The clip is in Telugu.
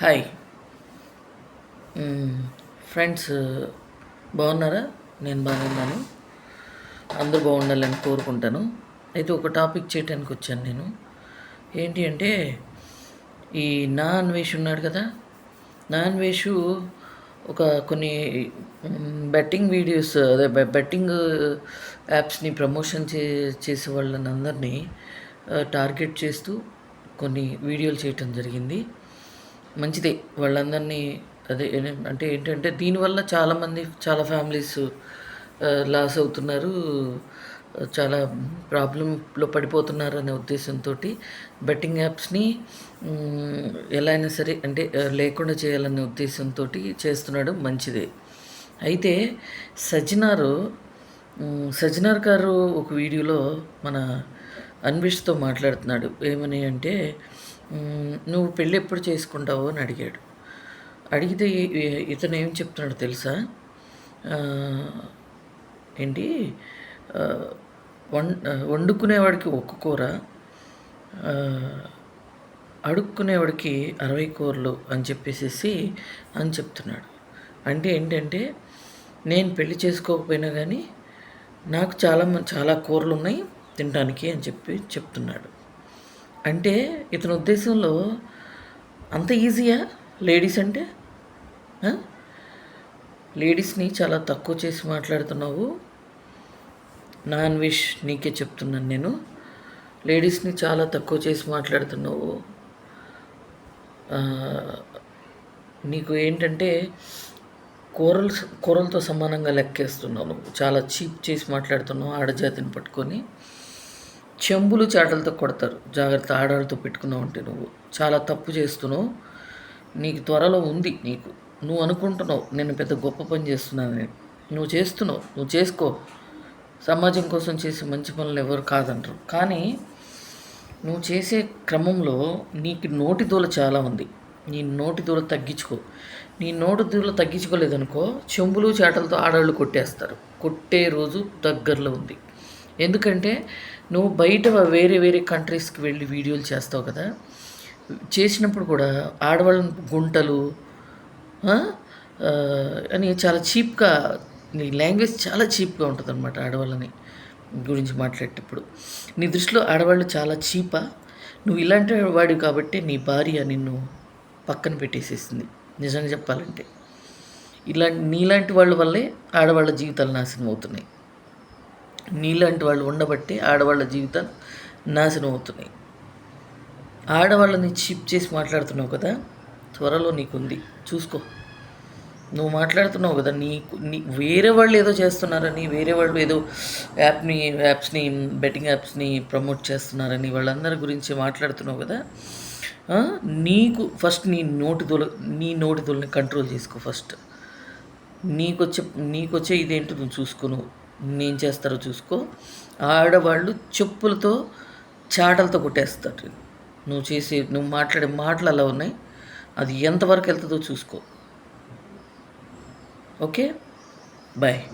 Hi friends hmm. బాగున్నారా? నేను బాగున్నాను. అందరూ బాగుండాలని కోరుకుంటాను. అయితే ఒక టాపిక్ చేయడానికి వచ్చాను నేను. ఏంటి అంటే ఈ నాన్ వేష్ ఉన్నాడు కదా? నాన్ అన్వేషు ఒక కొన్ని బెట్టింగ్ వీడియోస్ అదే బెట్టింగ్ యాప్స్ని ప్రమోషన్ చే చేసే వాళ్ళని అందరినీ టార్గెట్ చేస్తూ కొన్ని వీడియోలు చేయటం జరిగింది. మంచిదే. వాళ్ళందరినీ అదే అంటే ఏంటంటే దీనివల్ల చాలామంది చాలా ఫ్యామిలీస్ లాస్ అవుతున్నారు. చాలా ప్రాబ్లంలో పడిపోతున్నారు అనే ఉద్దేశంతో బెట్టింగ్ యాప్స్ని ఎలా అయినా సరే అంటే లేకుండా చేయాలనే ఉద్దేశంతో చేస్తున్నాడు. మంచిదే. అయితే సజ్జనారు మ్, సజ్జనార్ గారు ఒక వీడియోలో మన అన్విష్తో మాట్లాడుతున్నాడు. ఏమని అంటే నువ్వు పెళ్ళి ఎప్పుడు చేసుకుంటావు అని అడిగాడు. అడిగితే ఇతను ఏం చెప్తున్నాడు తెలుసా? ఏంటి? వం వండుకునేవాడికి ఒక్క కూర అడుక్కునేవాడికి అరవై కూరలు అని చెప్పేసేసి అని చెప్తున్నాడు. అంటే ఏంటంటే నేను పెళ్ళి చేసుకోకపోయినా కానీ నాకు చాలా చాలా కూరలు ఉన్నాయి తినడానికి అని చెప్పి చెప్తున్నాడు. అంటే ఇతని ఉద్దేశంలో అంత ఈజీయా? లేడీస్ అంటే? లేడీస్ని చాలా తక్కువ చేసి మాట్లాడుతున్నావు. నాన్ విష్ నీకే చెప్తున్నాను నేను. లేడీస్ని చాలా తక్కువ చేసి మాట్లాడుతున్నావు. నీకు ఏంటంటే కూరలు కూరలతో సమానంగా లెక్కేస్తున్నావు నువ్వు. చాలా చీప్ చేసి మాట్లాడుతున్నావు ఆడజాతిని పట్టుకొని. చెంబులు చాటలతో కొడతారు. జాగ్రత్త ఆడవాళ్ళతో పెట్టుకున్నావు అంటే నువ్వు. చాలా తప్పు చేస్తున్నావు. నీకు త్వరలో ఉంది నీకు. నువ్వు అనుకుంటున్నావు నేను పెద్ద గొప్ప పని చేస్తున్నాను నువ్వు చేస్తున్నావు నువ్వు చేసుకో. సమాజం కోసం చేసే మంచి పనులు ఎవరు కాదంటారు. కానీ నువ్వు చేసే క్రమంలో నీకు నోటి దూల చాలా ఉంది. నీ నోటి దూల తగ్గించుకో. నీ నోటి దూల తగ్గించుకోలేదనుకో చెంబులు చాటలతో ఆడవాళ్ళు కొట్టేస్తారు. కొట్టే రోజు దగ్గరలో ఉంది. ఎందుకంటే నువ్వు బయట వేరే వేరే కంట్రీస్కి వెళ్ళి వీడియోలు చేస్తావు కదా. చేసినప్పుడు కూడా ఆడవాళ్ళని గుంటలు అని చాలా చీప్గా నీ లాంగ్వేజ్ చాలా చీప్గా ఉంటుంది అనమాట ఆడవాళ్ళని గురించి మాట్లాడేటప్పుడు. నీ దృష్టిలో ఆడవాళ్ళు చాలా చీపా? నువ్వు ఇలాంటి వాడు కాబట్టి నీ భార్య నిన్ను పక్కన పెట్టేసేసింది. నిజంగా చెప్పాలంటే. ఇలా నీలాంటి వాళ్ళ వల్లే ఆడవాళ్ళ జీవితాలు నాశనం అవుతున్నాయి. నీలాంటి వాళ్ళు ఉండబట్టి ఆడవాళ్ళ జీవితాలు నాశనం అవుతున్నాయి. ఆడవాళ్ళని షిప్ చేసి మాట్లాడుతున్నావు కదా? త్వరలో నీకుంది. చూసుకో. నువ్వు మాట్లాడుతున్నావు కదా నీకు నీ వేరే వాళ్ళు ఏదో చేస్తున్నారని వేరే వాళ్ళు ఏదో యాప్ని యాప్స్ని బెట్టింగ్ యాప్స్ని ప్రమోట్ చేస్తున్నారని వాళ్ళందరి గురించి మాట్లాడుతున్నావు కదా? నీకు ఫస్ట్ నీ నోటి దొల నీ నోటి దొలని కంట్రోల్ చేసుకో ఫస్ట్. నీకొచ్చే నీకొచ్చే ఇదేంటో నువ్వు చూసుకో నువ్వు. నేను చేస్తారో చూసుకో. ఆడవాళ్ళు చెప్పులతో చాటలతో కొట్టేస్తారు. నువ్వు చేసే నువ్వు మాట్లాడే మాటలు అలా ఉన్నాయి. అది ఎంతవరకు వెళ్తుందో చూసుకో. ఓకే? బాయ్.